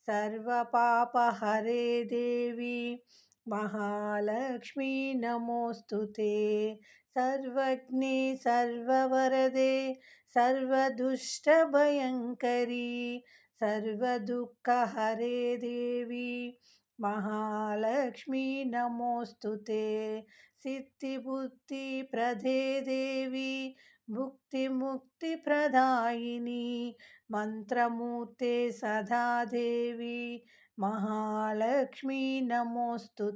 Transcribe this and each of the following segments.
सर्वपापहरे देवी, महालक्ष्मी नमोऽस्तु ते। सर्वज्ञे, सर्ववरदे, सर्वदुष्टभयङ्करी, सर्वदुःखहरे देवी, महालक्ष्मी नमोऽस्तु ते। सिद्धिबुद्धिप्रदे देवी భుక్తి ముక్తి ప్రదాయిని మంత్రమూర్తే సదాదేవి మహాలక్ష్మీ నమోస్తు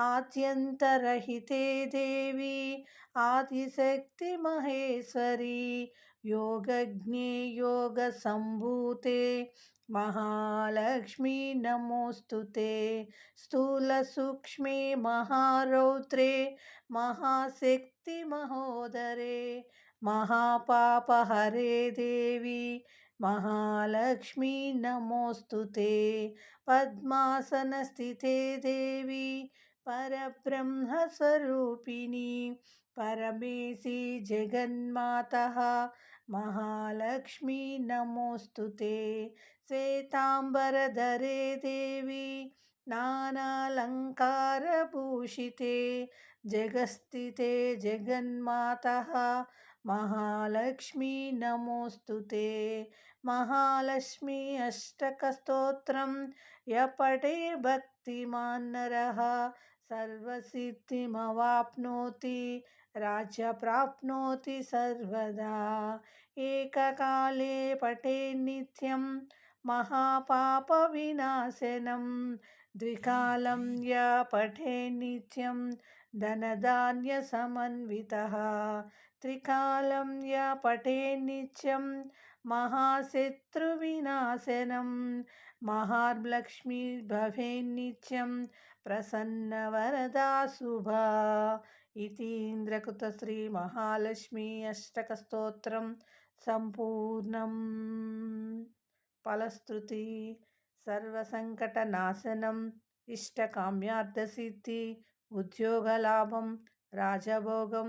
ఆద్యంతరహితే దేవి ఆదిశక్తి మహేశ్వరి योगज्ञे योगसम्भूते महालक्ष्मी नमोऽस्तु ते स्थूलसूक्ष्मे महारौद्रे महाशक्तिमहोदरे महापापहरे देवी महालक्ष्मी नमोऽस्तु ते पद्मासनस्थिते देवी परब्रह्मस्वरूपिणी। परमेशी जगन्मातः महालक्ष्मी, नमोऽस्तु ते। श्वेताम्बरधरे देवी, नानालङ्कारभूषिते। जगस्थिते जगन्मातः महालक्ष्मी, नमोऽस्तु ते। महालक्ष्मी, अष्टकस्तोत्रं य पठे भक्तिमान्नरः सर्वसिद्धिमवाप्नोति राज्य प्राप्नोति सर्वदा एककाले पठे नित्यं महापापविनाशनं द्विकालं य पठे नित्यं धनधान्यसमन्वितः त्रिकालं य पठे नित्यं महाशत्रुविनाशनं महालक्ष्मी भवेन्नित्यं प्रसन्नवरदा शुभा इतीन्द्रकृतश्रीमहालक्ष्मी अष्टकस्तोत्रं सम्पूर्णं फलस्तुति సర్వసంకటనాశనం ఇష్టకామ్యార్థసిద్ధి ఉద్యోగలాభం రాజభోగం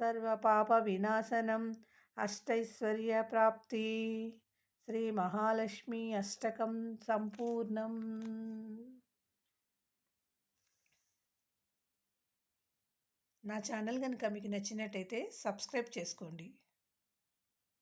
సర్వపాప వినాశనం అష్టైశ్వర్య ప్రాప్తి శ్రీ మహాలక్ష్మి అష్టకం సంపూర్ణం. నా ఛానల్ కనుక మీకు నచ్చినట్టయితే సబ్స్క్రైబ్ చేసుకోండి.